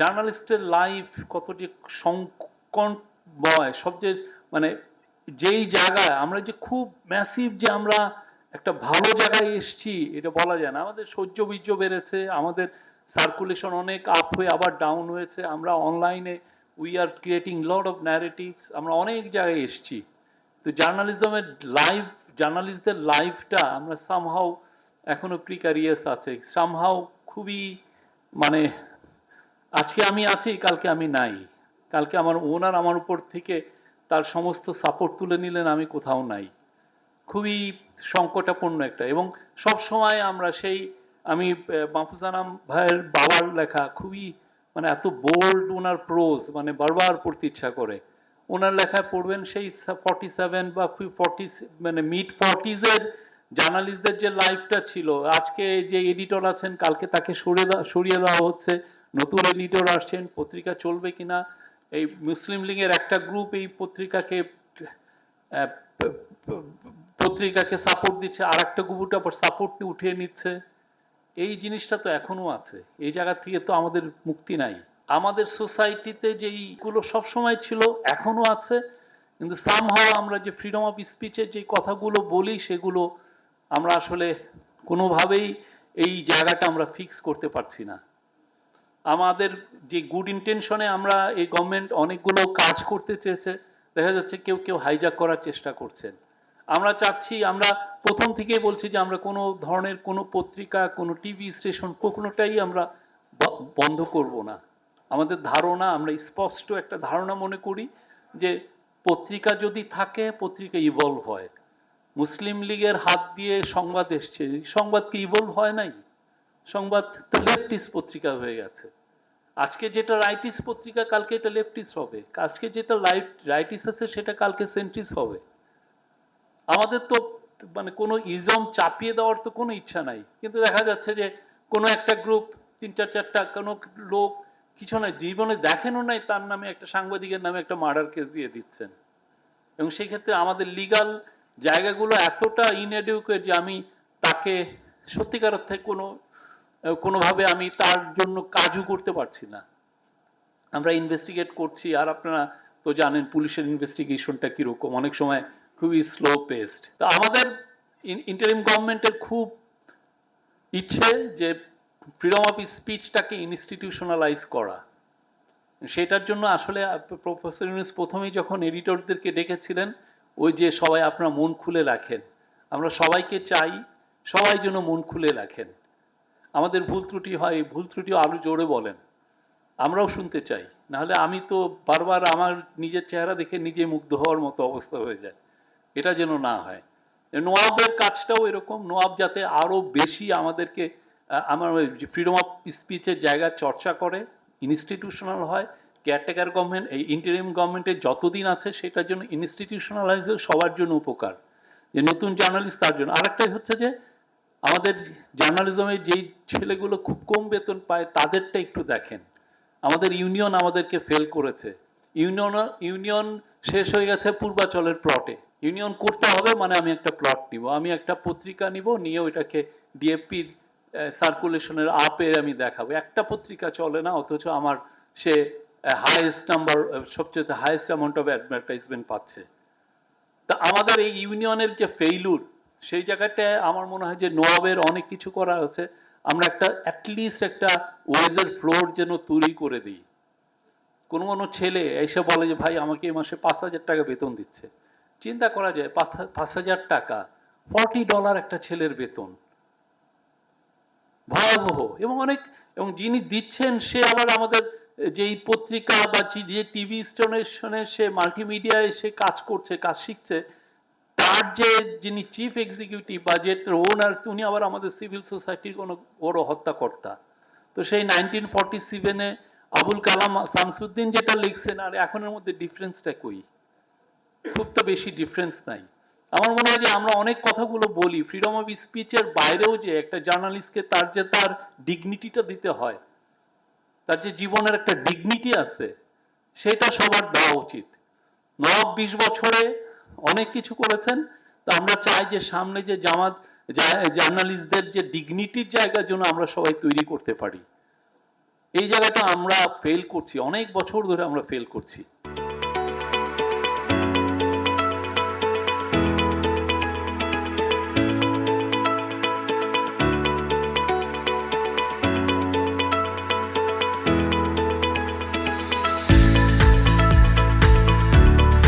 জার্নালিস্টের life কতটি সংকটময়, সবচেয়ে মানে যেই জায়গায় আমরা যে খুব ম্যাসিভ যে আমরা একটা ভালো জায়গায় এসছি, এটা বলা যায় না। আমাদের সহ্য বীর্য বেড়েছে, আমাদের সার্কুলেশন অনেক আপ হয়ে আবার ডাউন হয়েছে। আমরা অনলাইনে we are creating lot of narratives আমরা অনেক জায়গায় এসছি। তো জার্নালিজমের লাইফ জার্নালিস্টদের লাইফটা আমরা সামহাও এখনও প্রিকারিয়াস আছে। সামহাও খুবই মানে আজকে আমি আছি, কালকে আমি নাই। কালকে আমার ওনার আমার উপর থেকে তার সমস্ত সাপোর্ট তুলে নিলেন, আমি কোথাও নাই। খুবই সংকটাপূর্ণ একটা। এবং সব সময় আমরা সেই, আমি মাহফুজানাম ভাইয়ের বাবার লেখা খুবই মানে এত বোল্ড ওনার প্রোজ মানে বারবার পড়তে ইচ্ছা করে। ওনার লেখায় পড়বেন সেই ফর্টি সেভেন বা ফর্টি মানে মিড ফর্টিজের জার্নালিস্টদের যে লাইফটা ছিল, আজকে যে এডিটর আছেন, কালকে তাকে দেওয়া সরিয়ে দেওয়া হচ্ছে। নতুন এডিটর আসছেন, পত্রিকা চলবে কিনা? এই মুসলিম লীগের একটা গ্রুপ এই পত্রিকাকে পত্রিকাকে সাপোর্ট দিচ্ছে আর একটা গ্রুপটা আবার সাপোর্ট উঠিয়ে নিচ্ছে। এই জিনিসটা তো এখনও আছে। এই জায়গা থেকে তো আমাদের মুক্তি নাই। আমাদের সোসাইটিতে যেইগুলো সবসময় ছিল এখনও আছে। কিন্তু সামহাও আমরা যে ফ্রিডম অফ স্পিচের যে কথাগুলো বলি, সেগুলো আমরা আসলে কোনোভাবেই এই জায়গাটা আমরা ফিক্স করতে পারছি না। আমাদের যে গুড ইন্টেনশনে আমরা এই গভর্নমেন্ট অনেকগুলো কাজ করতে চেয়েছে, দেখা যাচ্ছে কেউ কেউ হাইজাক করার চেষ্টা করছেন। আমরা চাচ্ছি, আমরা প্রথম থেকেই বলছি যে আমরা কোনো ধরনের কোনো পত্রিকা, কোনো টিভি স্টেশন কোনোটাই আমরা বন্ধ করব না। আমাদের ধারণা, আমরা স্পষ্ট একটা ধারণা মনে করি যে পত্রিকা যদি থাকে, পত্রিকা ইভলভ হয়। মুসলিম লীগের হাত দিয়ে সংবাদ এসছে, সংবাদ কি ইভলভ হয় নাই? সংবাদ লেফটিস পত্রিকা হয়ে গেছে। আজকে যেটা রাইটিস পত্রিকা, কালকে এটা লেফটিস হবে। আজকে যেটা লাইট রাইটিস আছে, সেটা কালকে সেন্ট্রিস হবে। আমাদের তো মানে কোনো ইজম চাপিয়ে দেওয়ার তো কোনো ইচ্ছা নাই। কিন্তু দেখা যাচ্ছে যে কোনো একটা গ্রুপ তিন চার চারটা কোনো লোক কিছু নয় জীবনে দেখেনও নাই, তার নামে একটা সাংবাদিকের নামে একটা মার্ডার কেস দিয়ে দিচ্ছেন। এবং সেই ক্ষেত্রে আমাদের লিগাল জায়গাগুলো এতটা ইনএডুকেট যে আমি তাকে সত্যিকার অর্থে কোনো কোনোভাবে আমি তার জন্য কাজও করতে পারছি না। আমরা ইনভেস্টিগেট করছি, আর আপনারা তো জানেন পুলিশের ইনভেস্টিগেশনটা কীরকম। অনেক সময় খুবই স্লো পেস্ট তো আমাদের ইন্টারিম গভর্নমেন্টের খুব ইচ্ছে যে ফ্রিডম অফ স্পিচটাকে ইনস্টিটিউশনালাইজ করা। সেটার জন্য আসলে প্রফেসর ইউনুস প্রথমেই যখন এডিটরদেরকে ডেকেছিলেন, ওই যে সবাই আপনারা মন খুলে রাখেন। আমরা সবাইকে চাই সবাই যেন মন খুলে রাখেন। আমাদের ভুল ত্রুটি হয় এই ভুল ত্রুটিও আরও জোরে বলেন। আমরাও শুনতে চাই। নাহলে আমি তো বারবার আমার নিজের চেহারা দেখে নিজে মুগ্ধ হওয়ার মতো অবস্থা হয়ে যায়। এটা যেন না হয়। নোয়াবের কাজটাও এরকম। নোয়াব যাতে আরও বেশি আমাদেরকে আমার ফ্রিডম অফ স্পিচের জায়গা চর্চা করে ইনস্টিটিউশনাল হয় কেয়ারটেকার গভর্নমেন্ট এই ইন্টারিম গভর্নমেন্টের যতদিন আছে সেটার জন্য ইনস্টিটিউশনালাইজ সবার জন্য উপকার। যে নতুন জার্নালিস্ট তার জন্য। আরেকটাই হচ্ছে যে আমাদের জার্নালিজমে যেই ছেলেগুলো খুব কম বেতন পায়, তাদেরটা একটু দেখেন। আমাদের ইউনিয়ন আমাদেরকে ফেল করেছে। ইউনিয়ন ইউনিয়ন শেষ হয়ে গেছে পূর্বাচলের প্লটে ইউনিয়ন করতে হবে মানে আমি একটা প্লট নিব। আমি একটা পত্রিকা নিব, নিয়ে ওইটাকে ডিএপির সার্কুলেশনের আপে আমি দেখাবো। একটা পত্রিকা চলে না, অথচ আমার সে হায়েস্ট নাম্বার সবচেয়ে হায়েস্ট অ্যামাউন্ট অফ অ্যাডভার্টাইজমেন্ট পাচ্ছে। তা আমাদের এই ইউনিয়নের যে ফেইলুর সেই জায়গাটায় আমার মনে হয় যে নোয়াবের অনেক কিছু করা আছে। আমরা একটা অ্যাটলিস্ট একটা ওয়েজের ফ্লোর যেন তৈরি করে দিই। কোনো কোনো ছেলে এসে বলে যে, ভাই, আমাকে এই মাসে পাঁচ হাজার টাকা বেতন দিচ্ছে। চিন্তা করা যায়, পাঁচ পাঁচ হাজার টাকা ফর্টি ডলার একটা ছেলের বেতন। ভয়াবহ। এবং অনেক, এবং যিনি দিচ্ছেন, সে আবার আমাদের যেই পত্রিকা বা যে টিভি স্টেশনে সে মাল্টিমিডিয়ায় সে কাজ করছে, কাজ শিখছে তার যে যিনি চিফ এক্সিকিউটিভ বা যে ওনার উনি আবার আমাদের সিভিল সোসাইটির কোনো বড় হত্যাকর্তা। তো সেই নাইনটিন ফর্টি সেভেনে আবুল কালাম শামসুদ্দিন যেটা লিখছেন, আর এখনের মধ্যে ডিফারেন্সটা কই? খুব তো বেশি ডিফারেন্স নাই। আমার মনে হয় যে আমরা অনেক কথাগুলো বলি ফ্রিডম অফ স্পিচের বাইরেও যে একটা জার্নালিস্টকে তার যে তার ডিগনিটিটা দিতে হয়, তার যে জীবনের একটা ডিগনিটি আছে, সেটা সবার দেওয়া উচিত। নবাব বিশ বছরে অনেক কিছু করেছেন। তা আমরা চাই যে সামনে যে জামাত জার্নালিস্টদের যে ডিগনিটির জায়গার জন্য আমরা সবাই তৈরি করতে পারি। এই জায়গাটা আমরা ফেল করছি, অনেক বছর ধরে আমরা ফেল করছি।